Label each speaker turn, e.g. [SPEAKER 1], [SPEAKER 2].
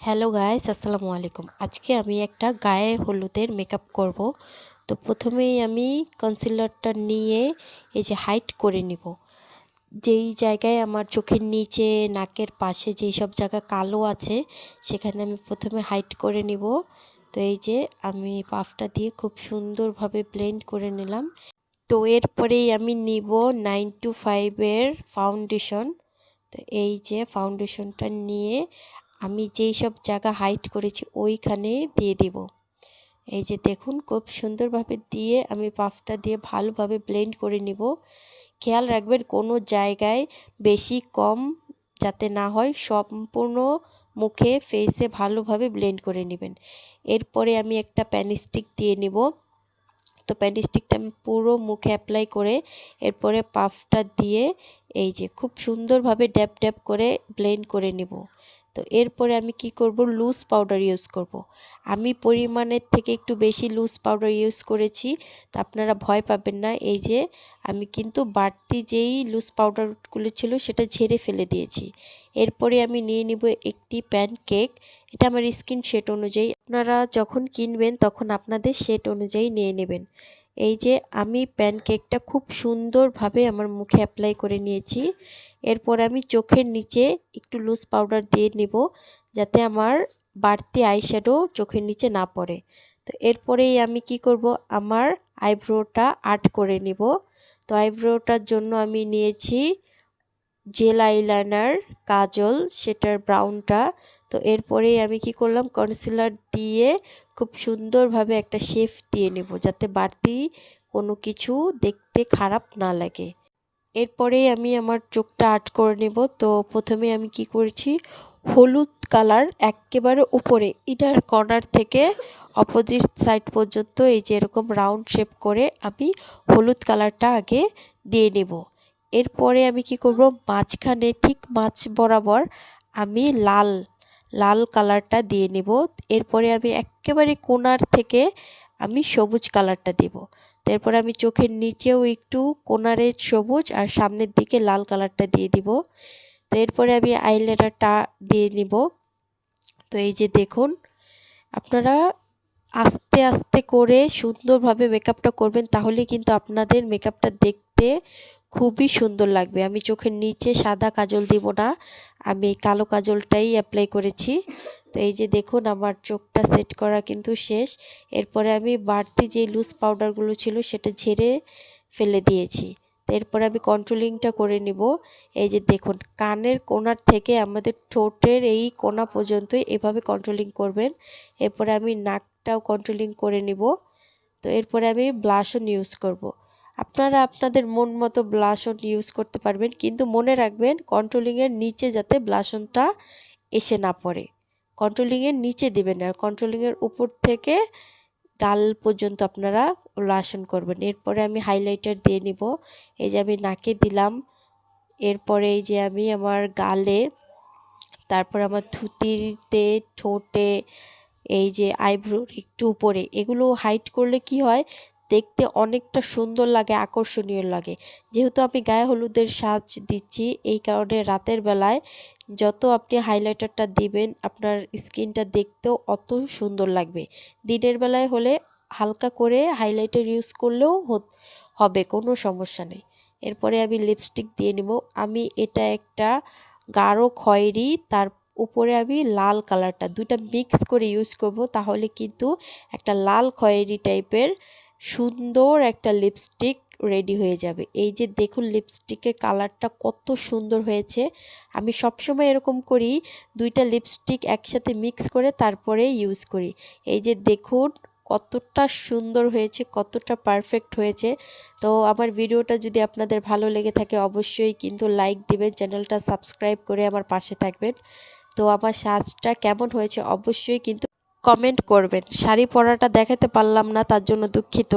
[SPEAKER 1] Hello guys, আসসালামু আলাইকুম। আজকে আমি একটা গায়ে হলুদের মেকআপ করব। তো প্রথমেই আমি কনসিলারটা নিয়ে এই যে হাইট করে নিব। যেই জায়গায় আমার চোখের নিচে, নাকের পাশে যেই সব জায়গা কালো আছে, সেখানে আমি প্রথমে হাইট করে নিব। তো এই যে আমি পাফটা দিয়ে খুব সুন্দরভাবে ব্লেন্ড করে নিলাম। তো এরপরেই আমি নিব নাইন টু ফাইভের ফাউন্ডেশন তো এই যে ফাউন্ডেশনটা নিয়ে আমি যেই সব জায়গা হাইট করেছি, ওইখানে দিয়ে দিব। এই যে দেখুন, খুব সুন্দরভাবে দিয়ে আমি পাফটা দিয়ে ভালোভাবে ব্লেন্ড করে নিব। খেয়াল রাখবেন, কোনো জায়গায় বেশি কম যাতে না হয়, সম্পূর্ণ মুখে ফেসে ভালোভাবে ব্লেন্ড করে নেবেন। এরপরে আমি একটা প্যানিস্টিক দিয়ে নিব। তো প্যান্টিস্টিকটা আমি পুরো মুখে অ্যাপ্লাই করে, এরপরে পাফটা দিয়ে এই যে খুব সুন্দরভাবে ড্যাপ ড্যাপ করে ব্লেন্ড করে নেব। তো এরপরে আমি কি করব? লুজ পাউডার ইউজ করব। আমি পরিমাণের থেকে একটু বেশি লুজ পাউডার ইউজ করেছি। তো আপনারা ভয় পাবেন না। এই যে আমি কিন্তু বাড়তি যেই লুজ পাউডারগুলো ছিল সেটা ঝেড়ে ফেলে দিয়েছি। এরপরে আমি নিয়ে নিব একটি প্যান কেক এটা আমার স্কিন শেট অনুযায়ী। আপনারা যখন কিনবেন তখন আপনাদের শেট অনুযায়ী নিয়ে নেবেন। এই যে আমি প্যানকেকটা খুব সুন্দরভাবে আমার মুখে অ্যাপ্লাই করে নিয়েছি। এরপর আমি চোখের নিচে একটু লুজ পাউডার দিয়ে নেব যাতে আমার বাড়তি আইশ্যাডো চোখের নিচে না পড়ে। তো এরপরেই আমি কি করব? আমার আইব্রোটা আর্ট করে নিব। তো আইব্রোটার জন্য আমি নিয়েছি জেল আইলাইনার, কাজল, সেটার ব্রাউনটা। তো এরপরেই আমি কি করলাম কনসিলার দিয়ে খুব সুন্দরভাবে একটা শেফ দিয়ে নেব, যাতে বাড়তি কোনো কিছু দেখতে খারাপ না লাগে। এরপরেই আমি আমার চোখটা আর্ট করে নেব। তো প্রথমে আমি কি করেছি, হলুদ কালার একেবারে উপরে এটার কর্নার থেকে অপোজিট সাইড পর্যন্ত এই যে এরকম রাউন্ড শেপ করে আমি হলুদ কালারটা আগে দিয়ে নেব। এরপরে আমি কি করব? মাঝখানে ঠিক মাছ বরাবর আমি লাল লাল কালারটা দিয়ে নেব। এরপরে আমি একেবারে কোনার থেকে আমি সবুজ কালারটা দেব। তারপরে আমি চোখের নিচেও একটু কোনারে সবুজ আর সামনের দিকে লাল কালারটা দিয়ে দিব। তো এরপরে আমি আইলাইনারটা দিয়ে নিব। তো এই যে দেখুন, আপনারা আস্তে আস্তে করে সুন্দরভাবে মেকআপটা করবেন, তাহলে কিন্তু আপনাদের মেকআপটা দেখতে খুবই সুন্দর লাগবে। আমি চোখের নিচে সাদা কাজল দিব না, আমি কালো কাজলটাই অ্যাপ্লাই করেছি। তো এই যে দেখুন, আমার চোখটা সেট করা কিন্তু শেষ। এরপরে আমি বাড়তি যে লুজ পাউডারগুলো ছিল, সেটা ঝেড়ে ফেলে দিয়েছি। এরপরে আমি কন্ট্রোলিংটা করে নিব। এই যে দেখুন, কানের কোনার থেকে আমাদের ঠোঁটের এই কোনা পর্যন্ত এভাবে কন্ট্রোলিং করবেন। এরপরে আমি নাকটাও কন্ট্রোলিং করে নিব। তো এরপরে আমি ব্লাশন ইউজ করব। আপনারা আপনাদের মন মতো ব্লাশন ইউজ করতে পারবেন, কিন্তু মনে রাখবেন কন্ট্রোলিংয়ের নিচে যাতে ব্লাশনটা এসে না পড়ে। কন্ট্রোলিংয়ের নিচে দিবেন আর কন্ট্রোলিংয়ের উপর থেকে গাল পর্যন্ত আপনারা ব্লাশন করবেন। এরপরে আমি হাইলাইটার দিয়ে নিব। এই যে আমি নাকে দিলাম। এরপরে এই যে আমি আমার গালে, তারপর আমার থুতিতে ঠোঁটে, এই যে আইব্রোর একটু উপরে, এগুলো হাইট করলে কি হয়? দেখতে অনেকটা সুন্দর লাগে, আকর্ষণীয় লাগে। যেহেতু আমি গায়ে হলুদের সাজ দিচ্ছি, এই কারণে রাতের বেলায় যত আপনি হাইলাইটারটা দিবেন, আপনার স্কিনটা দেখতেও অত সুন্দর লাগবে। দিনের বেলায় হলে হালকা করে হাইলাইটার ইউজ করলেও হবে, কোনো সমস্যা নেই। এরপরে আমি লিপস্টিক দিয়ে নেব। আমি এটা একটা গাঢ় খয়েরি, তার উপরে আমি লাল কালারটা দুইটা মিক্স করে ইউজ করব, তাহলে কিন্তু একটা লাল খয়েরি টাইপের সুন্দর একটা লিপস্টিক রেডি হয়ে যাবে। এই যে দেখুন লিপস্টিকের কালারটা কত সুন্দর হয়েছে। আমি সবসময় এরকম করি, দুইটা লিপস্টিক একসাথে মিক্স করে তারপরে ইউজ করি। এই যে দেখুন কতটা সুন্দর হয়েছে, কতটা পারফেক্ট হয়েছে। তো আমার ভিডিওটা যদি আপনাদের ভালো লেগে থাকে, অবশ্যই কিন্তু লাইক দেবেন, চ্যানেলটা সাবস্ক্রাইব করে আমার পাশে থাকবেন। তো আমার সাজটা কেমন হয়েছে, অবশ্যই কিন্তু কমেন্ট করবেন। শাড়ি পরাটা দেখাতে পারলাম না, তার জন্য দুঃখিত।